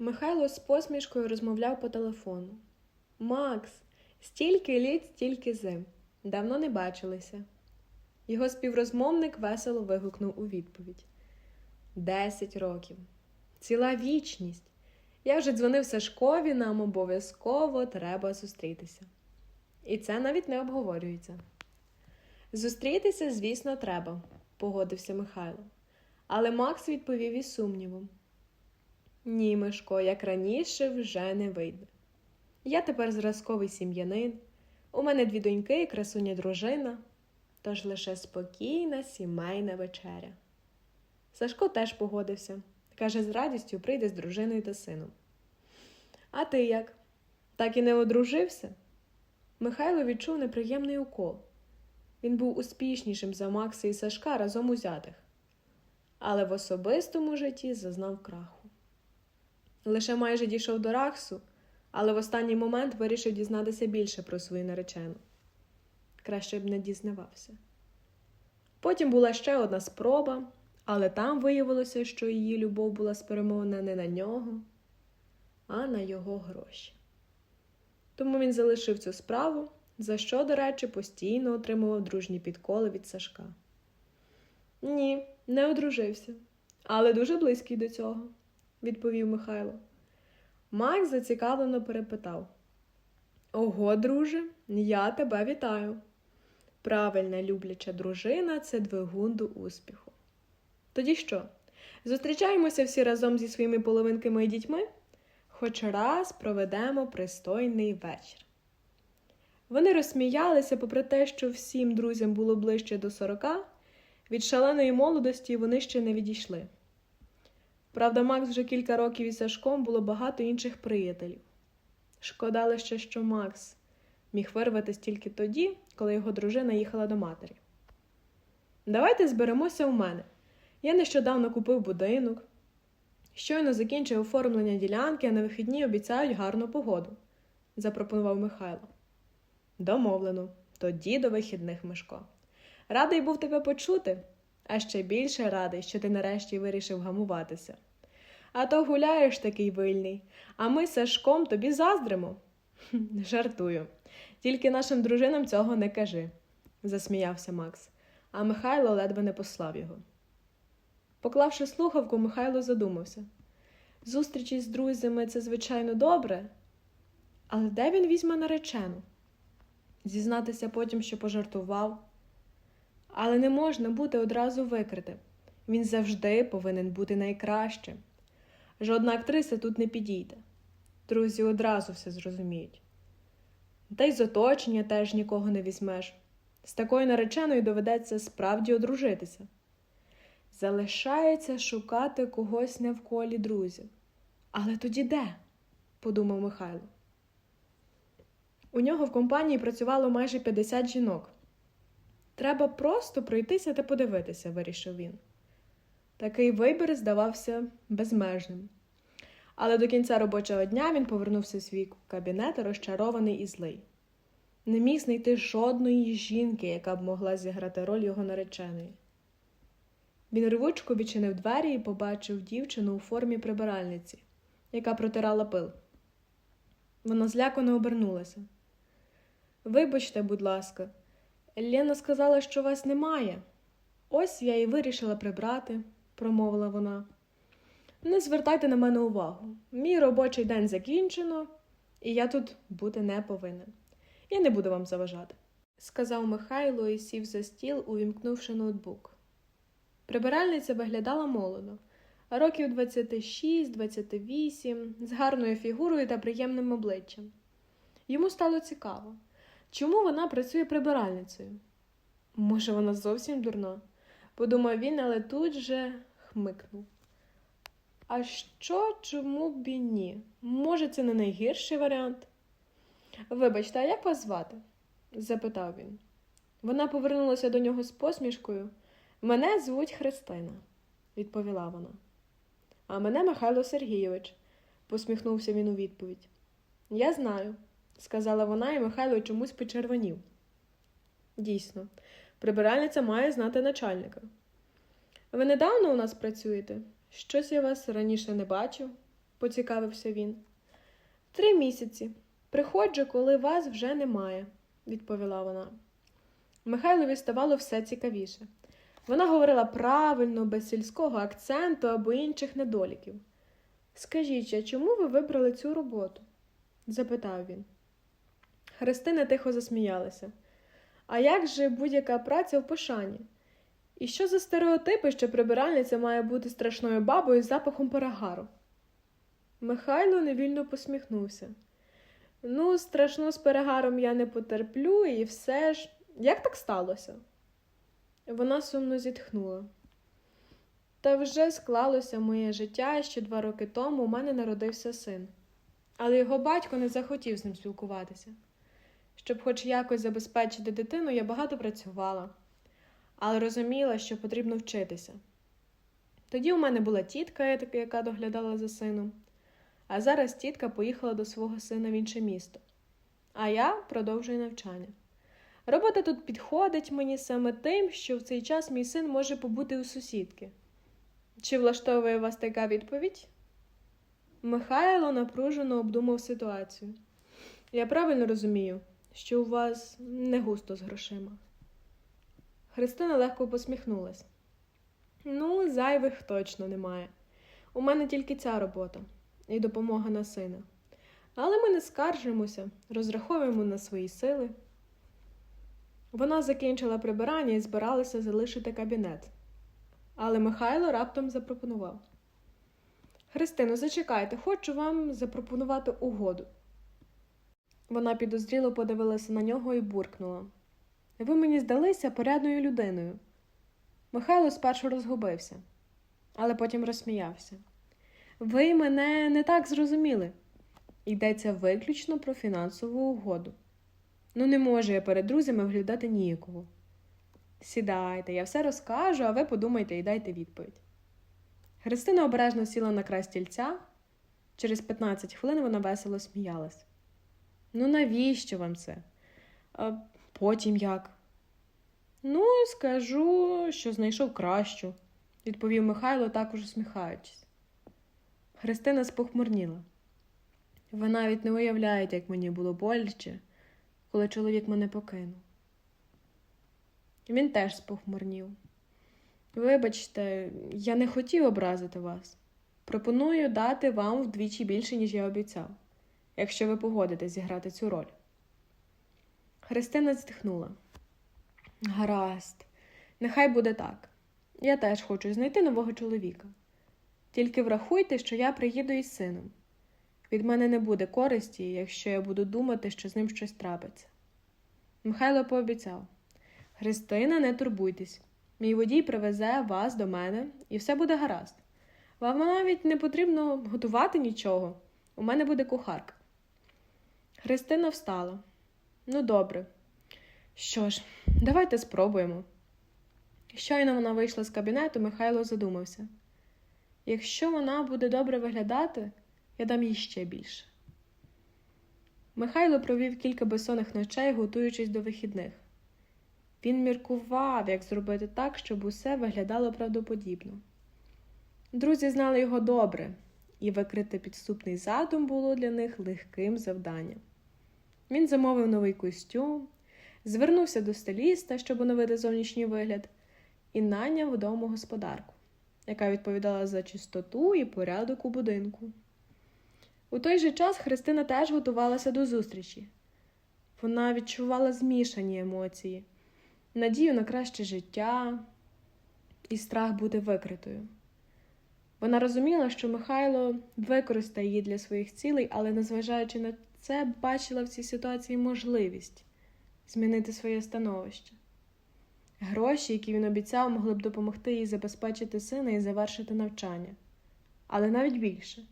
Михайло з посмішкою розмовляв по телефону. Макс, стільки літ, стільки зим. Давно не бачилися. Його співрозмовник весело вигукнув у відповідь: Десять років. Ціла вічність. Я вже дзвонив Сашкові, нам обов'язково треба зустрітися. І це навіть не обговорюється. Зустрітися, звісно, треба, погодився Михайло. Але Макс відповів із сумнівом. Ні, Мишко, як раніше, вже не вийде. Я тепер зразковий сім'янин, у мене дві доньки і красуня дружина, тож лише спокійна сімейна вечеря. Сашко теж погодився. Каже, з радістю прийде з дружиною та сином. А ти як? Так і не одружився? Михайло відчув неприємний укол. Він був успішнішим за Макса і Сашка разом узятих, але в особистому житті зазнав краху. Лише майже дійшов до Рахсу, але в останній момент вирішив дізнатися більше про свою наречену. Краще б не дізнавався. Потім була ще одна спроба, але там виявилося, що її любов була спрямована не на нього, а на його гроші. Тому він залишив цю справу, за що, до речі, постійно отримував дружні підколи від Сашка. Ні, не одружився, але дуже близький до цього, відповів Михайло. Макс зацікавлено перепитав: Ого, друже, я тебе вітаю. Правильна любляча дружина це двигун до успіху. Тоді що? Зустрічаємося всі разом зі своїми половинками і дітьми? Хоч раз проведемо пристойний вечір. Вони розсміялися, попри те, що всім друзям було ближче до сорока, від шаленої молодості вони ще не відійшли. Правда, Макс вже кілька років із Сашком було багато інших приятелів. Шкода лише, що Макс міг вирватися тільки тоді, коли його дружина їхала до матері. Давайте зберемося у мене. Я нещодавно купив будинок. Щойно закінчив оформлення ділянки, а на вихідні обіцяють гарну погоду, запропонував Михайло. Домовлено, тоді до вихідних Мишко. Радий був тебе почути, а ще більше радий, що ти нарешті вирішив гамуватися. А то гуляєш такий вильний, а ми з Сашком тобі заздримо. Жартую. Тільки нашим дружинам цього не кажи, засміявся Макс, а Михайло ледве не послав його. Поклавши слухавку, Михайло задумався. Зустрічі з друзями це, звичайно, добре, але де він візьме наречену? Зізнатися потім, що пожартував. Але не можна бути одразу викритим. Він завжди повинен бути найкращим. Жодна актриса тут не підійде. Друзі одразу все зрозуміють. Та й з оточення теж нікого не візьмеш. З такою нареченою доведеться справді одружитися. Залишається шукати когось не в колі друзів. Але тоді де? подумав Михайло. У нього в компанії працювало майже 50 жінок. Треба просто пройтися та подивитися, вирішив він. Такий вибір здавався безмежним. Але до кінця робочого дня він повернувся в свій кабінет розчарований і злий. Не міг знайти жодної жінки, яка б могла зіграти роль його нареченої. Він рвучко відчинив двері і побачив дівчину у формі прибиральниці, яка протирала пил. Вона злякано обернулася. Вибачте, будь ласка, Лена сказала, що вас немає. Ось я і вирішила прибрати, промовила вона. Не звертайте на мене увагу. Мій робочий день закінчено, і я тут бути не повинен. Я не буду вам заважати, сказав Михайло і сів за стіл, увімкнувши ноутбук. Прибиральниця виглядала молодо, років 26-28, з гарною фігурою та приємним обличчям. Йому стало цікаво, чому вона працює прибиральницею. Може, вона зовсім дурна, подумав він, але тут же хмикнув. А що, чому б і ні? Може, це не найгірший варіант? Вибачте, а як вас звати? запитав він. Вона повернулася до нього з посмішкою. Мене звуть Христина, відповіла вона. А мене Михайло Сергійович, посміхнувся він у відповідь. Я знаю, сказала вона, і Михайло чомусь почервонів. Дійсно, прибиральниця має знати начальника. Ви недавно у нас працюєте? Щось я вас раніше не бачив. поцікавився він. Три місяці. Приходжу, коли вас вже немає, відповіла вона. Михайлові ставало все цікавіше. Вона говорила правильно, без сільського акценту або інших недоліків. Скажіть, а чому ви вибрали цю роботу? запитав він. Христина тихо засміялася. А як же будь-яка праця в пошані? І що за стереотипи, що прибиральниця має бути страшною бабою з запахом перегару? Михайло невільно посміхнувся. Ну, страшно з перегаром я не потерплю, і все ж. Як так сталося? Вона сумно зітхнула. Та вже склалося моє життя, що два роки тому у мене народився син. Але його батько не захотів з ним спілкуватися. Щоб хоч якось забезпечити дитину, я багато працювала, але розуміла, що потрібно вчитися. Тоді у мене була тітка, яка доглядала за сином, а зараз тітка поїхала до свого сина в інше місто, а я продовжую навчання. Робота тут підходить мені саме тим, що в цей час мій син може побути у сусідки. Чи влаштовує вас така відповідь? Михайло напружено обдумав ситуацію. Я правильно розумію, що у вас не густо з грошима. Христина легко посміхнулась. Ну, зайвих точно немає. У мене тільки ця робота і допомога на сина. Але ми не скаржимося, розраховуємо на свої сили. Вона закінчила прибирання і збиралася залишити кабінет. Але Михайло раптом запропонував. Христино, зачекайте, хочу вам запропонувати угоду. Вона підозріло подивилася на нього і буркнула. Ви мені здалися порядною людиною. Михайло спершу розгубився, але потім розсміявся. Ви мене не так зрозуміли. Йдеться виключно про фінансову угоду. Ну, не можу я перед друзями виглядати ніяково. Сідайте, я все розкажу, а ви подумайте і дайте відповідь. Христина обережно сіла на край стільця. Через 15 хвилин вона весело сміялась. Ну, навіщо вам це? А потім як? Ну, скажу, що знайшов кращу, відповів Михайло, також усміхаючись. Христина спохмурніла. Ви навіть не уявляєте, як мені було боляче, коли чоловік мене покинув. Він теж спохмурнів. Вибачте, я не хотів образити вас. Пропоную дати вам вдвічі більше, ніж я обіцяв, якщо ви погодитесь зіграти цю роль. Христина зітхнула. Гаразд, нехай буде так. Я теж хочу знайти нового чоловіка. Тільки врахуйте, що я приїду із сином. Від мене не буде користі, якщо я буду думати, що з ним щось трапиться. Михайло пообіцяв Христина, не турбуйтесь. Мій водій привезе вас до мене, і все буде гаразд. Вам навіть не потрібно готувати нічого. У мене буде кухарка. Христина встала. Ну, добре. Що ж, давайте спробуємо. Щойно вона вийшла з кабінету, Михайло задумався. Якщо вона буде добре виглядати, я дам їй ще більше. Михайло провів кілька безсонних ночей, готуючись до вихідних. Він міркував, як зробити так, щоб усе виглядало правдоподібно. Друзі знали його добре, і викрити підступний задум було для них легким завданням. Він замовив новий костюм, звернувся до стиліста, щоб оновити зовнішній вигляд, і наняв домогосподарку, яка відповідала за чистоту і порядок у будинку. У той же час Христина теж готувалася до зустрічі. Вона відчувала змішані емоції, надію на краще життя і страх бути викритою. Вона розуміла, що Михайло використає її для своїх цілей, але, незважаючи на це, бачила в цій ситуації можливість змінити своє становище. Гроші, які він обіцяв, могли б допомогти їй забезпечити сина і завершити навчання, але навіть більше.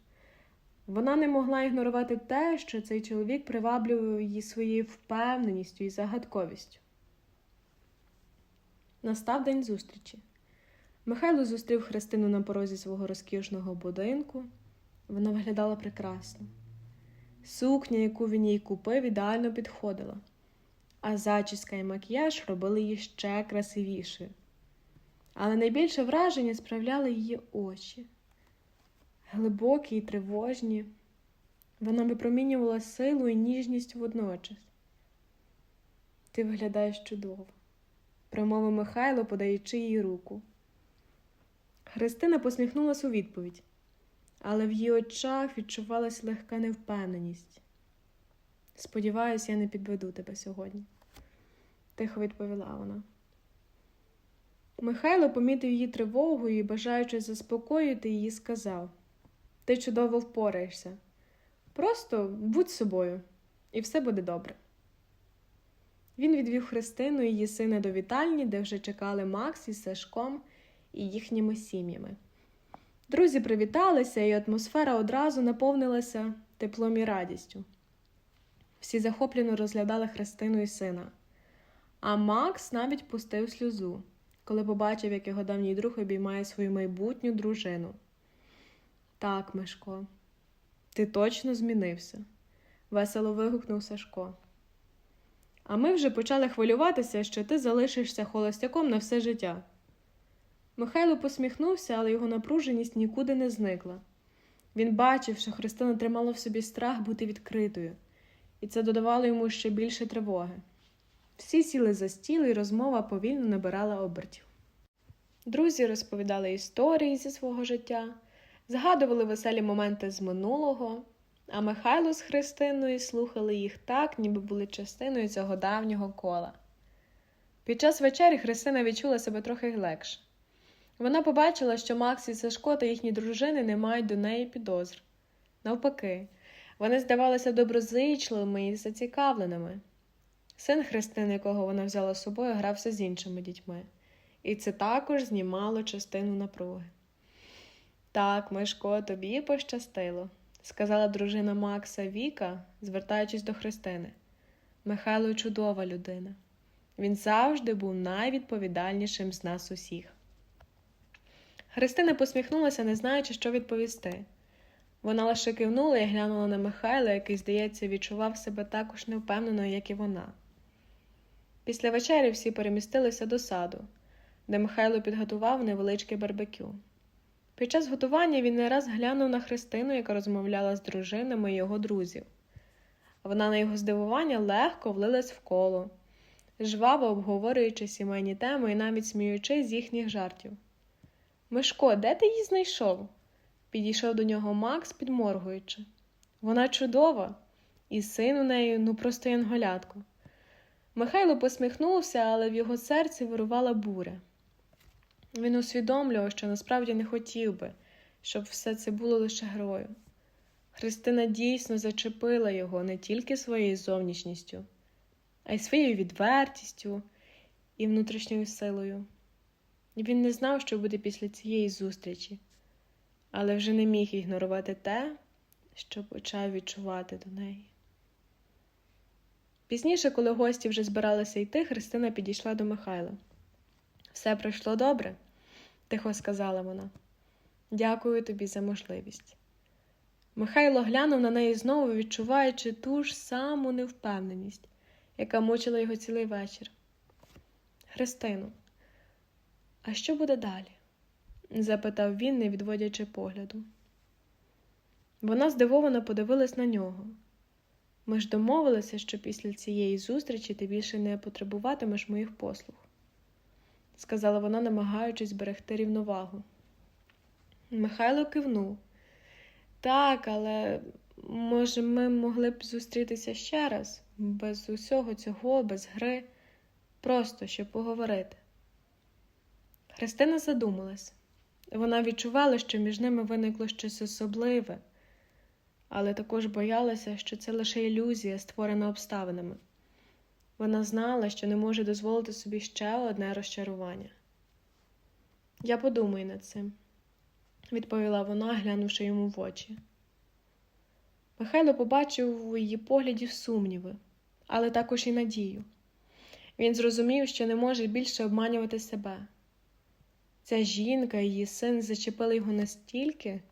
Вона не могла ігнорувати те, що цей чоловік приваблював її своєю впевненістю і загадковістю. Настав день зустрічі. Михайло зустрів Христину на порозі свого розкішного будинку. Вона виглядала прекрасно. Сукня, яку він їй купив, ідеально підходила, а зачіска і макіяж робили її ще красивішою. Але найбільше враження справляли її очі. глибокі і тривожні. Вона випромінювала силу і ніжність водночас. Ти виглядаєш чудово, промовив Михайло, подаючи їй руку. Христина посміхнулась у відповідь, але в її очах відчувалась легка невпевненість. Сподіваюсь, я не підведу тебе сьогодні, тихо відповіла вона. Михайло помітив її тривогу і, бажаючи заспокоїти її, сказав: Ти чудово впораєшся. Просто будь собою, і все буде добре. Він відвів Христину і її сина до вітальні, де вже чекали Макс із Сашком і їхніми сім'ями. Друзі привіталися, і атмосфера одразу наповнилася теплом і радістю. Всі захоплено розглядали Христину і сина. А Макс навіть пустив сльозу, коли побачив, як його давній друг обіймає свою майбутню дружину. Так, Мишко, ти точно змінився, весело вигукнув Сашко. А ми вже почали хвилюватися, що ти залишишся холостяком на все життя. Михайло посміхнувся, але його напруженість нікуди не зникла. Він бачив, що Христина тримала в собі страх бути відкритою, і це додавало йому ще більше тривоги. Всі сіли за стіл, і розмова повільно набирала обертів. Друзі розповідали історії зі свого життя, згадували веселі моменти з минулого, а Михайло з Христиною слухали їх так, ніби були частиною цього давнього кола. Під час вечері Христина відчула себе трохи легше. Вона побачила, що Макс і Сашко та їхні дружини не мають до неї підозр. Навпаки, вони здавалися доброзичливими і зацікавленими. Син Христини, якого вона взяла з собою, грався з іншими дітьми, і це також знімало частину напруги. Так, Мишко, тобі пощастило, сказала дружина Макса Віка, звертаючись до Христини. Михайло чудова людина. Він завжди був найвідповідальнішим з нас усіх. Христина посміхнулася, не знаючи, що відповісти. Вона лише кивнула і глянула на Михайла, який, здається, відчував себе також невпевнено, як і вона. Після вечері всі перемістилися до саду, де Михайло підготував невеличке барбекю. Під час готування він не раз глянув на Христину, яка розмовляла з дружинами його друзів. Вона на його здивування легко влилась в коло, жваво обговорюючи сімейні теми і навіть сміючись з їхніх жартів. Мишко, де ти її знайшов? Підійшов до нього Макс, підморгуючи. Вона чудова, і син у неї, ну просто янголятко. Михайло посміхнувся, але в його серці вирувала буря. Він усвідомлював, що насправді не хотів би, щоб все це було лише грою. Христина дійсно зачепила його не тільки своєю зовнішністю, а й своєю відвертістю і внутрішньою силою. Він не знав, що буде після цієї зустрічі, але вже не міг ігнорувати те, що почав відчувати до неї. Пізніше, коли гості вже збиралися йти, Христина підійшла до Михайла. Все пройшло добре, тихо сказала вона. Дякую тобі за можливість. Михайло глянув на неї знову, відчуваючи ту ж саму невпевненість, яка мучила його цілий вечір. Христину, а що буде далі? запитав він, не відводячи погляду. Вона здивовано подивилась на нього. Ми ж домовилися, що після цієї зустрічі ти більше не потребуватимеш моїх послуг, сказала вона, намагаючись зберегти рівновагу. Михайло кивнув. Так, але, може, ми могли б зустрітися ще раз, без усього цього, без гри, просто щоб поговорити. Христина задумалась. Вона відчувала, що між ними виникло щось особливе, але також боялася, що це лише ілюзія, створена обставинами. Вона знала, що не може дозволити собі ще одне розчарування. Я подумаю над цим, відповіла вона, глянувши йому в очі. Михайло побачив у її погляді сумніви, але також і надію. Він зрозумів, що не може більше обманювати себе. Ця жінка і її син зачепили його настільки,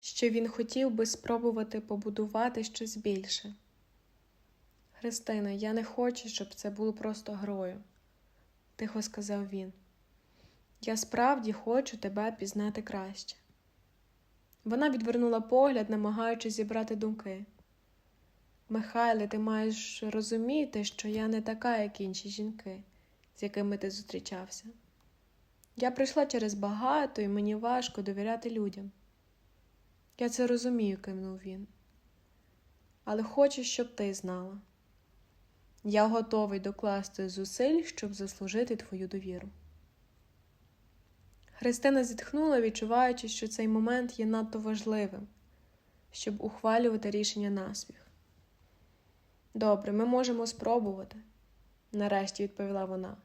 що він хотів би спробувати побудувати щось більше. Христина, я не хочу, щоб це було просто грою, тихо сказав він. Я справді хочу тебе пізнати краще. Вона відвернула погляд, намагаючись зібрати думки. Михайле, ти маєш розуміти, що я не така, як інші жінки, з якими ти зустрічався. Я прийшла через багато, і мені важко довіряти людям. Я це розумію, кивнув він. Але хочу, щоб ти знала. Я готовий докласти зусиль, щоб заслужити твою довіру. Христина зітхнула, відчуваючи, що цей момент є надто важливим, щоб ухвалювати рішення насміх. Добре, ми можемо спробувати, нарешті відповіла вона,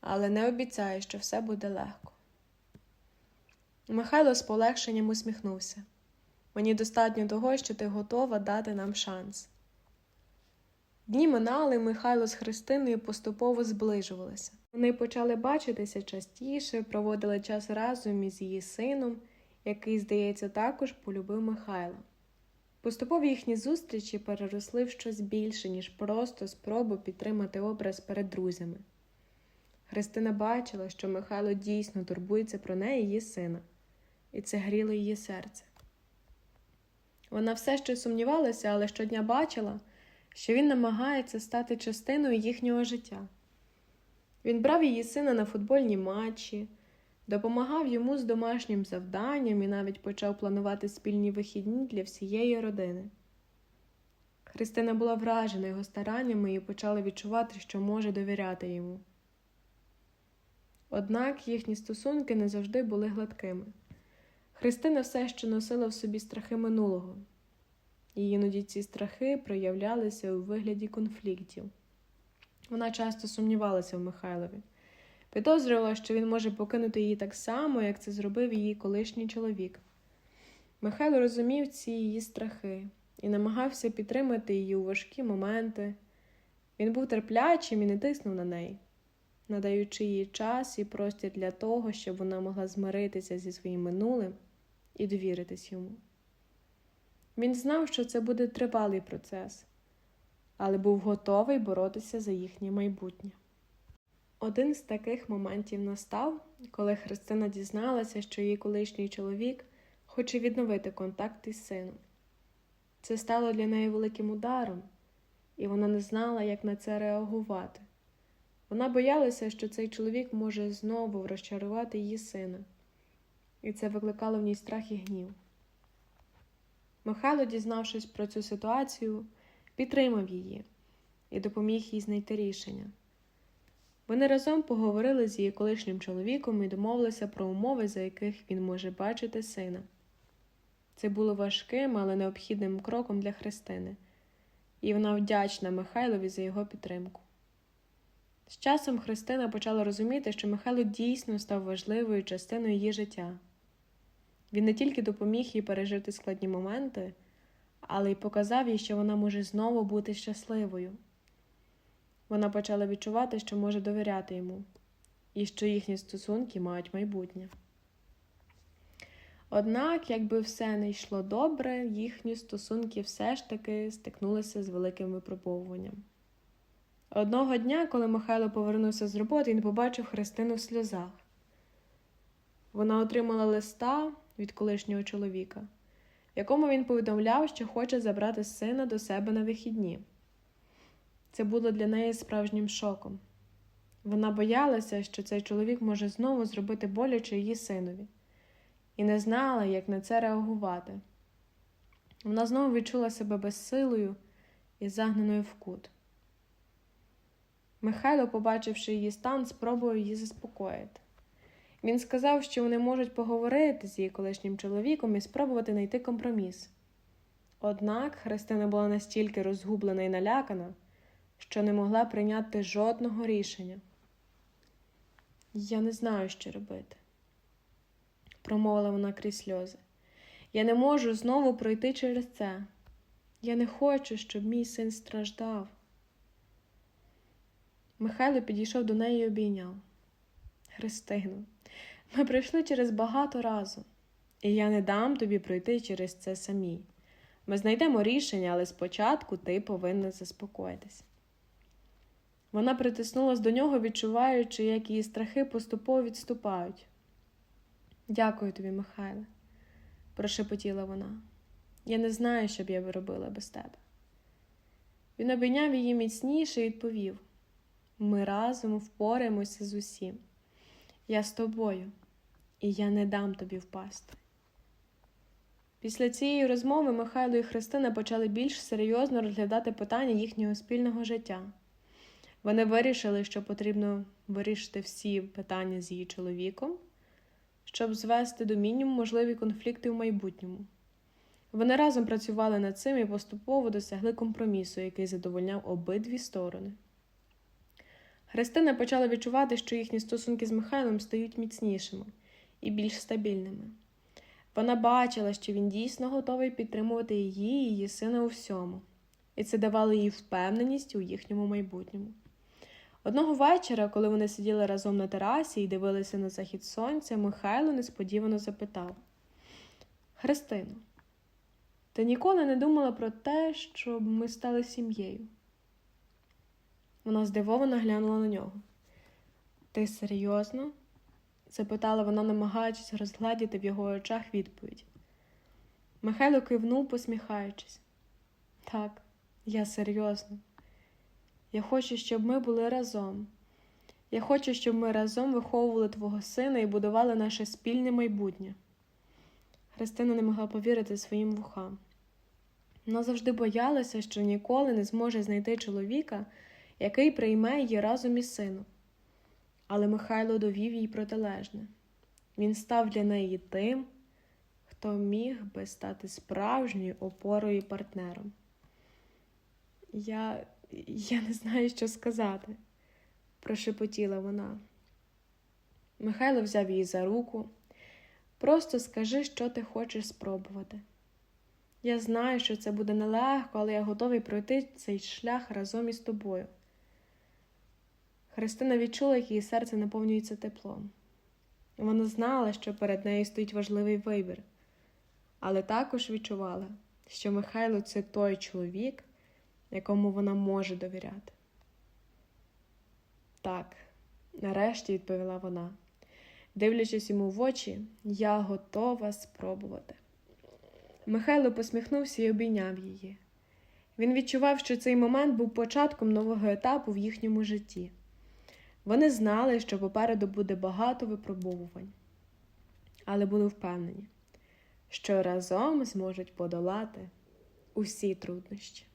але не обіцяю, що все буде легко. Михайло з полегшенням усміхнувся. Мені достатньо того, що ти готова дати нам шанс. Дні минали, Михайло з Христиною поступово зближувалися. Вони почали бачитися частіше, проводили час разом із її сином, який, здається, також полюбив Михайла. Поступово їхні зустрічі переросли в щось більше, ніж просто спробу підтримати образ перед друзями. Христина бачила, що Михайло дійсно турбується про неї її сина, і це гріло її серце. Вона все ще сумнівалася, але щодня бачила, що він намагається стати частиною їхнього життя. Він брав її сина на футбольні матчі, допомагав йому з домашнім завданням і навіть почав планувати спільні вихідні для всієї родини. Христина була вражена його стараннями і почала відчувати, що може довіряти йому. Однак їхні стосунки не завжди були гладкими. Христина все ще носила в собі страхи минулого, і іноді ці страхи проявлялися у вигляді конфліктів. Вона часто сумнівалася в Михайлові, підозрювала, що він може покинути її так само, як це зробив її колишній чоловік. Михайло розумів ці її страхи і намагався підтримати її у важкі моменти. Він був терплячим і не тиснув на неї, надаючи їй час і простір для того, щоб вона могла змиритися зі своїм минулим і довіритись йому. Він знав, що це буде тривалий процес, але був готовий боротися за їхнє майбутнє. Один з таких моментів настав, коли Христина дізналася, що її колишній чоловік хоче відновити контакт із сином. Це стало для неї великим ударом, і вона не знала, як на це реагувати. Вона боялася, що цей чоловік може знову розчарувати її сина, і це викликало в ній страх і гнів. Михайло, дізнавшись про цю ситуацію, підтримав її і допоміг їй знайти рішення. Вони разом поговорили з її колишнім чоловіком і домовилися про умови, за яких він може бачити сина. Це було важким, але необхідним кроком для Христини, і вона вдячна Михайлові за його підтримку. З часом Христина почала розуміти, що Михайло дійсно став важливою частиною її життя. Він не тільки допоміг їй пережити складні моменти, але й показав їй, що вона може знову бути щасливою. Вона почала відчувати, що може довіряти йому, і що їхні стосунки мають майбутнє. Однак, якби все не йшло добре, їхні стосунки все ж таки стикнулися з великим випробовуванням. Одного дня, коли Михайло повернувся з роботи, він побачив Христину в сльозах. Вона отримала листа від колишнього чоловіка, в якому він повідомляв, що хоче забрати сина до себе на вихідні. Це було для неї справжнім шоком. Вона боялася, що цей чоловік може знову зробити боляче її синові, і не знала, як на це реагувати. Вона знову відчула себе безсилою і загнаною в кут. Михайло, побачивши її стан, спробував її заспокоїти. Він сказав, що вони можуть поговорити з її колишнім чоловіком і спробувати знайти компроміс. Однак Христина була настільки розгублена і налякана, що не могла прийняти жодного рішення. Я не знаю, що робити, промовила вона крізь сльози. Я не можу знову пройти через це. Я не хочу, щоб мій син страждав. Михайло підійшов до неї і обійняв. Христину, ми пройшли через багато разу, і я не дам тобі пройти через це самій. Ми знайдемо рішення, але спочатку ти повинна заспокоїтись. Вона притиснулась до нього, відчуваючи, як її страхи поступово відступають. Дякую тобі, Михайле. прошепотіла вона. Я не знаю, що б я робила без тебе. Він обійняв її міцніше і відповів: Ми разом впораємося з усім. Я з тобою, і я не дам тобі впасти. Після цієї розмови Михайло і Христина почали більш серйозно розглядати питання їхнього спільного життя. Вони вирішили, що потрібно вирішити всі питання з її чоловіком, щоб звести до мінімуму можливі конфлікти в майбутньому. Вони разом працювали над цим і поступово досягли компромісу, який задовольняв обидві сторони. Христина почала відчувати, що їхні стосунки з Михайлом стають міцнішими і більш стабільними. Вона бачила, що він дійсно готовий підтримувати її і її сина у всьому, і це давало їй впевненість у їхньому майбутньому. Одного вечора, коли вони сиділи разом на терасі і дивилися на захід сонця, Михайло несподівано запитав: Христино, ти ніколи не думала про те, щоб ми стали сім'єю? Вона здивовано глянула на нього. Ти серйозно? запитала вона, намагаючись розгладіти в його очах відповідь. Михайло кивнув, посміхаючись. Так, я серйозно. Я хочу, щоб ми були разом. Я хочу, щоб ми разом виховували твого сина і будували наше спільне майбутнє. Христина не могла повірити своїм вухам. Вона завжди боялася, що ніколи не зможе знайти чоловіка, який прийме її разом із сином. Але Михайло довів їй протилежне. Він став для неї тим, хто міг би стати справжньою опорою і партнером. Я я не знаю, що сказати, прошепотіла вона. Михайло взяв її за руку. Просто скажи, що ти хочеш спробувати. Я знаю, що це буде нелегко, але я готовий пройти цей шлях разом із тобою. Христина відчула, як її серце наповнюється теплом. Вона знала, що перед нею стоїть важливий вибір, але також відчувала, що Михайло це той чоловік, якому вона може довіряти. Так, нарешті відповіла вона. Дивлячись йому в очі, я готова спробувати. Михайло посміхнувся і обійняв її. Він відчував, що цей момент був початком нового етапу в їхньому житті. Вони знали, що попереду буде багато випробовувань, але були впевнені, що разом зможуть подолати усі труднощі.